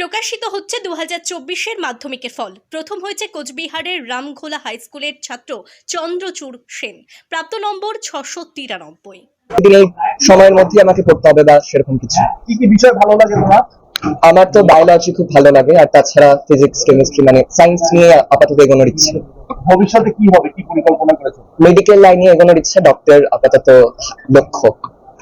প্রকাশিত হচ্ছে দু হাজার চব্বিশের মাধ্যমিকের ফল। প্রথম হয়েছে কোচবিহারের রামঘোলা হাই স্কুলের ছাত্র চন্দ্রচূড় সেন। প্রাপ্ত নম্বর ছশো তিরানব্বই। দিনের সময়ের মধ্যে আমাকে পড়তে হবে বা সেরকম কিছু। কি কি বিষয় ভালো লাগে তোমার? আমার তো বায়োলজি খুব ভালো লাগে আর তাছাড়া ফিজিক্স কেমিস্ট্রি মানে সায়েন্স নিয়ে আপাতত এগোনোর ইচ্ছে। ভবিষ্যতে কি হবে? কি পরিকল্পনা করেছ? মেডিকেল লাইনে এগোনোর ইচ্ছে ডক্টর আপাতত লক্ষ্য।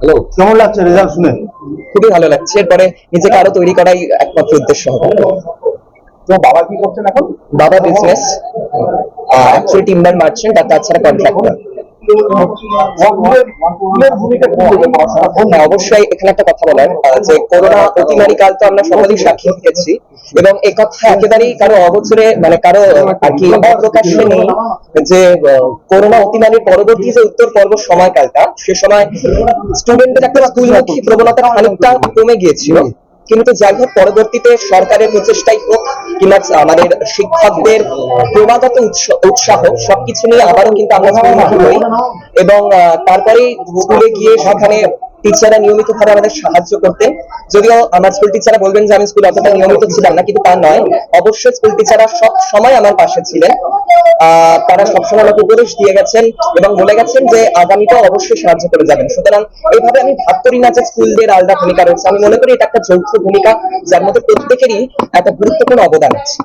হ্যালো কেমন লাগছে রেজাল্ট শুনে? খুবই ভালো লাগছে। এরপরে নিজেকে আরও তৈরি করাই একমাত্র উদ্দেশ্য হবে। তোমার বাবা কি করছেন এখন? বাবা বিজনেস অ্যাকচুয়ালি টিম্বার মার্চেন্ট আর তাছাড়া কন্ট্রাক্টর অবশ্যই এখানে একটা কথা যে করোনা অতিমারি কাল তো আমরা সকলেই সাক্ষী এবং এ কথা একেবারেই কারও অবচরে মানে কারও আর কি অপ্রকাশ্যে নেই যে করোনা অতিমারির পরবর্তী যে উত্তর পর্ব সময়কালটা, সে সময় স্টুডেন্টদের একটা স্কুলমুখী প্রবণতা খানিকটা কমে গিয়েছিল। কিন্তু যাই হোক পরবর্তীতে সরকারের প্রচেষ্টাই হোক কিংবা আমাদের শিক্ষকদের ক্রমাগত উৎস- উৎসাহ সবকিছু নিয়ে আবারও কিন্তু আমরা স্কুলমুখী হই। এবং আহ, তারপরেই স্কুলে গিয়ে সেখানে টিচাররা নিয়মিত ভাবে আমাদের সাহায্য করতেন। যদিও আমার স্কুল টিচাররা বলবেন যে আমি স্কুল অতটা নিয়মিত ছিলাম না কিন্তু তা নয়। অবশ্যই স্কুল টিচাররা সব সময় আমার পাশে ছিলেন। তারা সবসময় আমাকে উপদেশ দিয়ে গেছেন এবং বলে গেছেন যে আগামীতে অবশ্যই সাহায্য করে যাবেন। সুতরাং এইভাবে আমি ভাব করি না যে স্কুলদের আলাদা ভূমিকা রয়েছে। আমি মনে করি এটা একটা যৌথ ভূমিকা, যার মধ্যে প্রত্যেকেরই একটা গুরুত্বপূর্ণ অবদান আছে।